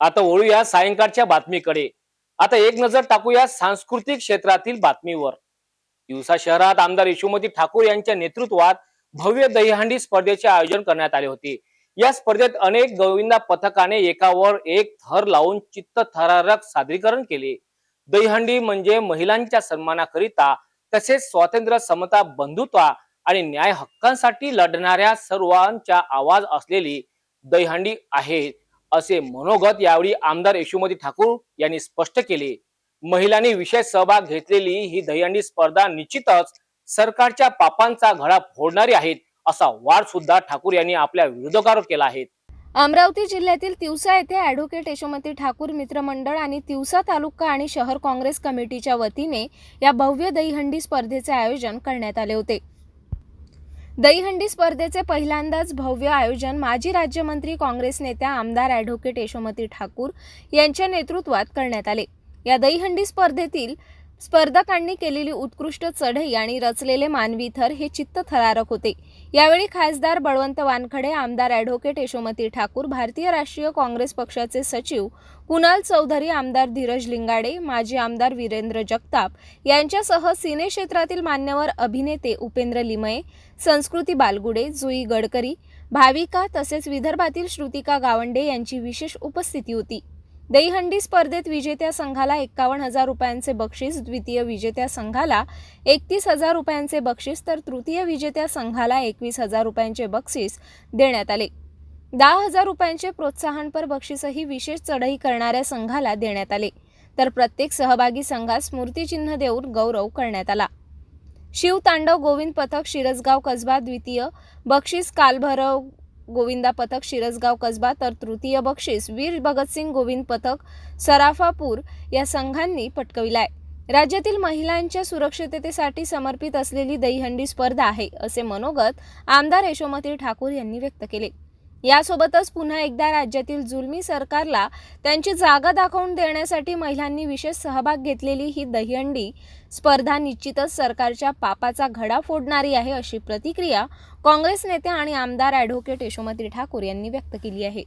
आता वळूया सायंकाळच्या बातमीकडे. आता एक नजर टाकूया सांस्कृतिक क्षेत्रातील बातमीवर. दिवसा शहरात आमदार यशोमती ठाकूर यांच्या नेतृत्वात भव्य दहीहंडी स्पर्धेचे आयोजन करण्यात आले होते. या स्पर्धेत अनेक गोविंदा पथकाने एकावर एक थर लावून चित्त थरारक सादरीकरण केले. दहीहंडी म्हणजे महिलांच्या सन्मानाकरिता तसेच स्वातंत्र्य समता बंधुत्व आणि न्याय हक्कांसाठी लढणाऱ्या सर्वांचा आवाज असलेली दहीहंडी आहे. असे मनोगत यावेळी आमदार यशोमती ठाकूर यांनी स्पष्ट केले. महिलांनी विशेष सहभाग घेतलेली ही दहीहंडी स्पर्धा निश्चितच सरकारच्या पापांचा घडा फोडणारी आहेत असा वाद सुद्धा ठाकूर यांनी आपल्या विरोधकावर केला आहे. अमरावती जिल्ह्यातील तिवसा येथे ॲडव्होकेट यशोमती ठाकूर मित्रमंडळ आणि तिवसा तालुका आणि शहर काँग्रेस कमिटीच्या वतीने या भव्य दहीहंडी स्पर्धेचे आयोजन करण्यात आले होते. दहीहंडी स्पर्धेचे पहिल्यांदाच भव्य आयोजन माजी राज्यमंत्री काँग्रेस नेत्या आमदार ॲडव्होकेट यशोमती ठाकूर यांच्या नेतृत्वात करण्यात आले. या दहीहंडी स्पर्धेतील स्पर्धकांनी केलेली उत्कृष्ट चढई आणि रचलेले मानवी थर हे चित्त थरारक होते. यावेळी खासदार बळवंत वानखडे आमदार ॲडव्होकेट यशोमती ठाकूर भारतीय राष्ट्रीय काँग्रेस पक्षाचे सचिव कुणाल चौधरी आमदार धीरज लिंगाडे माजी आमदार वीरेंद्र जगताप यांच्यासह सिने क्षेत्रातील मान्यवर अभिनेते उपेंद्र लिमये संस्कृती बालगुडे जुई गडकरी भाविका तसेच विदर्भातील श्रुतिका गावंडे यांची विशेष उपस्थिती होती. दहीहंडी स्पर्धेत विजेत्या संघाला एक्कावन्न हजार रुपयांचे बक्षीस द्वितीय विजेत्या संघाला एकतीस हजार रुपयांचे बक्षीस तर तृतीय विजेत्या संघाला एकवीस हजार रुपयांचे बक्षीस देण्यात आले. दहा हजार रुपयांचे प्रोत्साहनपर बक्षीसही विशेष चढई करणाऱ्या संघाला देण्यात आले. तर प्रत्येक सहभागी संघास स्मृतिचिन्ह देऊन गौरव करण्यात आला. शिव तांडव गोविंद पथक शिरसगाव कसबा द्वितीय बक्षीस कालभैरव गोविंदा पथक शिरसगाव कसबा तर तृतीय बक्षीस वीर भगतसिंग गोविंद पथक सराफापूर या संघांनी पटकविलाय. राज्यातील महिलांच्या सुरक्षिततेसाठी समर्पित असलेली दहीहंडी स्पर्धा आहे असे मनोगत आमदार यशोमती ठाकूर यांनी व्यक्त केले. यासोबतच पुन्हा एकदा राज्यातील जुलमी सरकारला त्यांची जागा दाखवून देण्यासाठी महिलांनी विशेष सहभाग घेतलेली ही दहीहंडी स्पर्धा निश्चितच सरकारच्या पापाचा घडा फोडणारी आहे अशी प्रतिक्रिया काँग्रेस नेते आणि आमदार ॲडव्होकेट यशोमती ठाकूर यांनी व्यक्त केली आहे.